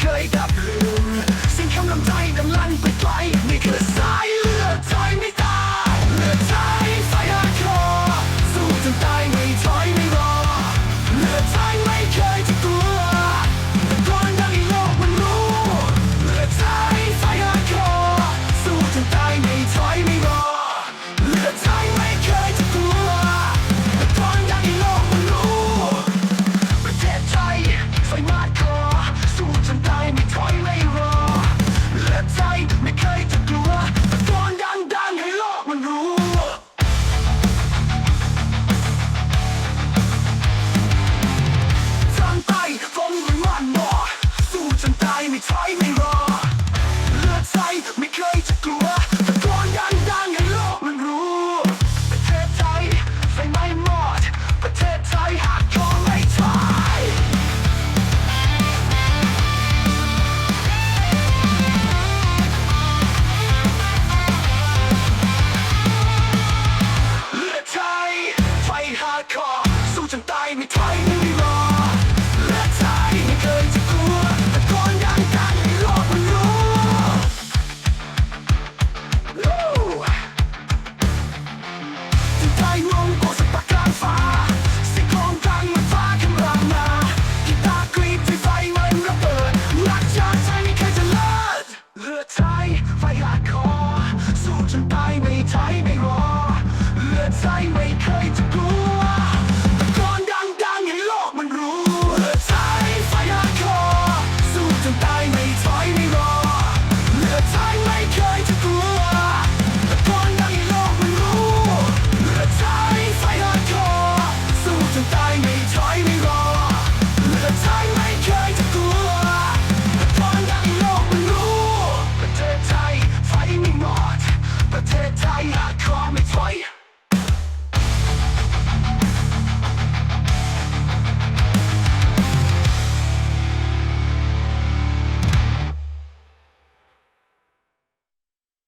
เคยดับ จนตายไม่ถอยไม่รอ และตายไม่เคยจะกลัวแตะโกนดังกันให้โลกมันรู้จนตายลงโอสปักกลางฟ้าสิ่งครงดังมันฟ้าคำรามาที่ตาร์กรีดไฟมันระเบิดรักชาติไทยไม่เคยจะเลิศเลือดไทยไฟหาคอสู้จนตายไม่ถอยไม่